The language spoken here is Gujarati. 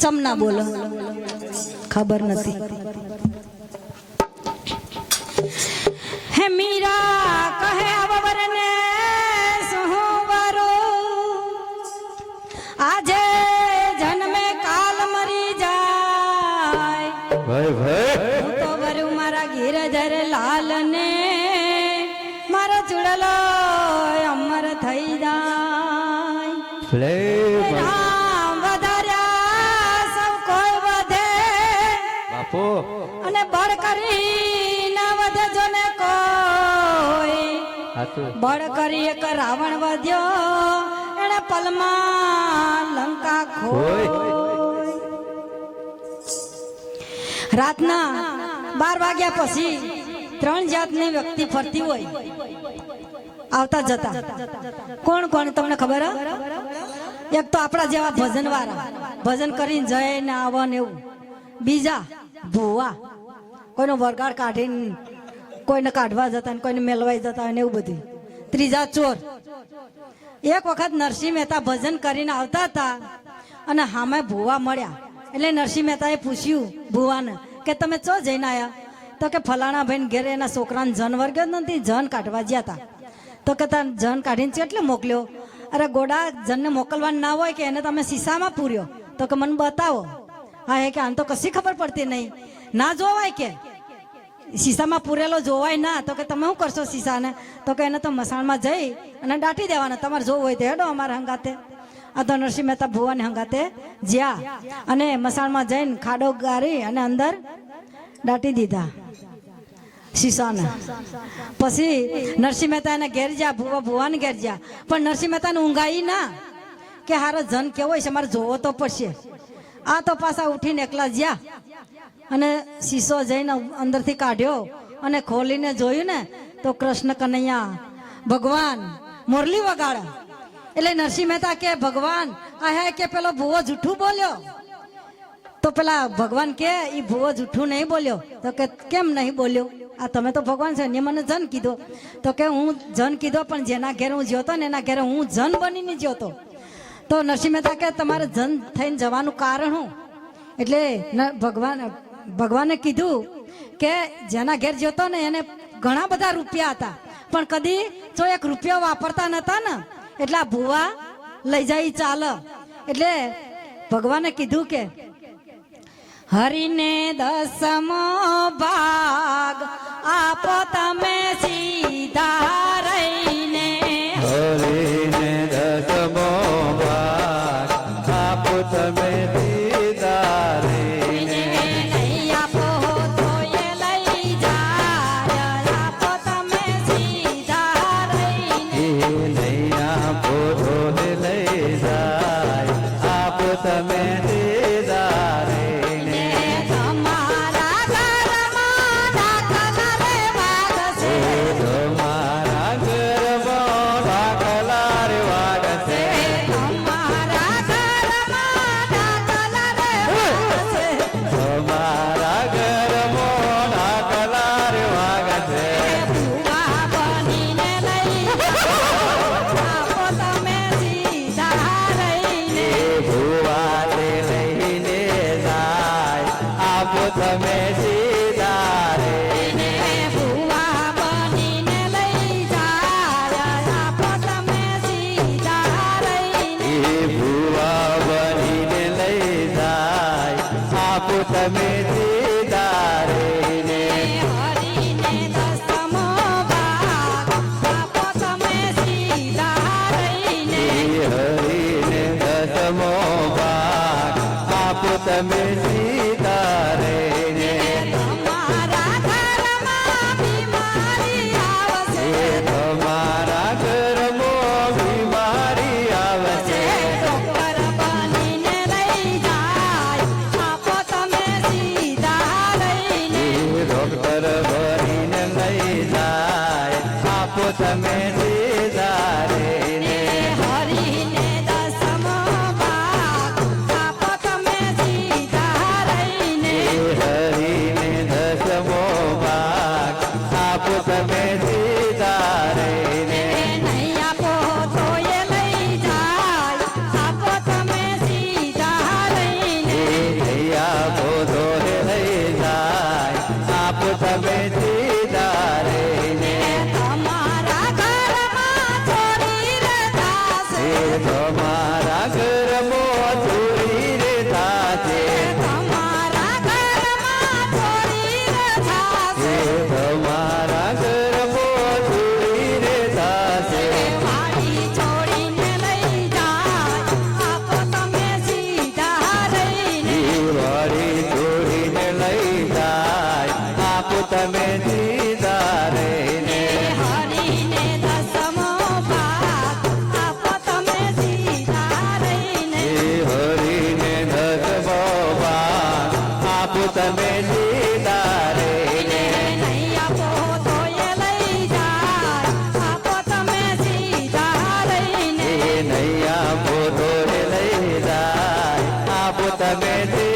ચમ ના બોલો. ખબર નથી. હે મીરા કહે અવરને બળ કરી ના વધજો ને કોઈ. બળ કરી એક રાવણ વધ્યો એને પલમાં લંકા ખોઈ. રાતના બાર વાગ્યા પછી ત્રણ જાતની વ્યક્તિ ફરતી હોય. આવતા જતા. કોણ કોણ તમને ખબર હે? એક તો આપણા જેવા ભજન વાળા ભજન કરીને જય ને આવો ને એવું. બીજા ભૂવા. કોઈનો વરગાડ કાઢીને કોઈને કાઢવા જતા ને કોઈને મેલવાઈ જતા ને એવું બધું. ત્રીજા ચોર. એક વખત નરસિંહ મહેતા ભજન કરીને આવતા હતા અને હામે ભૂવા મળ્યા. એટલે નરસિંહ મહેતાએ પૂછ્યું ભૂવાને કે તમે ચો જઈને આવ્યા તો કે ફલાણા ભાઈ ઘેરે એના છોકરાને જન વર્ગ નથી જન કાઢવા ગયા હતા તો કે તાર જન કાઢીને કેટલે મોકલ્યો? અરે ગોડા, જનને મોકલવાનું ના હોય કે એને તમે શીશામાં પૂર્યો? તો કે મને બતાવો. હા હે કે આમ તો કશી ખબર પડતી નહીં. ના જોવાય કે? શીશામાં પૂરેલો જોવાય ના, તો કે તમે શું કરશો શીશાને તો કે એને તો મસાણમાં જઈ અને દાટી દેવાના. તમારે જોવું હોય તો હેડો અમારા હંગાતે. આ તો નરસિંહ મહેતા ભુવાને હંગાતે જ્યાં અને મસાણમાં જઈને ખાડો ગારી અને અંદર દાટી દીધા શીશાને પછી નરસિંહ મહેતા એને ઘેર જ્યા, ભુવા ભુવાને ઘેર જ્યા. પણ નરસિંહ મહેતાને ઊંઘાઈ ના કે હારો જન કેવો છે મારે જોવો તો પડશે. આ તો પાછા ઉઠીને એકલા જ્યાં. અને શીશો જઈને અંદરથી કાઢ્યો અને ખોલીને જોયું ને, તો કૃષ્ણ કનૈયા, ભગવાન, મુરલી વગાડા. એટલે નરસિંહ મહેતા કે, ભગવાન, આ હે કે પેલો ભૂવો જૂઠું બોલ્યો? તો પેલા ભગવાન કે એ ભૂવો જૂઠું નહીં બોલ્યો. તો કે, કેમ નહીં બોલ્યો? આ તમે તો ભગવાન છે ને મને જન કીધો. તો કે, હું જન કીધો, પણ જેના ઘેર હું જ્યોતો ને એના ઘેર હું જન બનીને જ્યોતો. તો નરસિંહ મહેતા કે, તમારે જન થઈને જવાનું કારણ શું એટલે ભગવાન, ભગવાને કીધું કે જેના ઘેર જતો ને એને ઘણા બધા રૂપિયા હતા. પણ કદી જો એક રૂપિયો વાપરતા નતા ને, એટલે આ ભૂવા લઈ જાય ચાલ. એટલે ભગવાને કીધું કે, હરીને દસમો ભાગ આપો તમે સીધા રહીને. હરીને દસમો ભાગ આપો તમે dejaré. આપો આપો come on. ಮಾತವೇ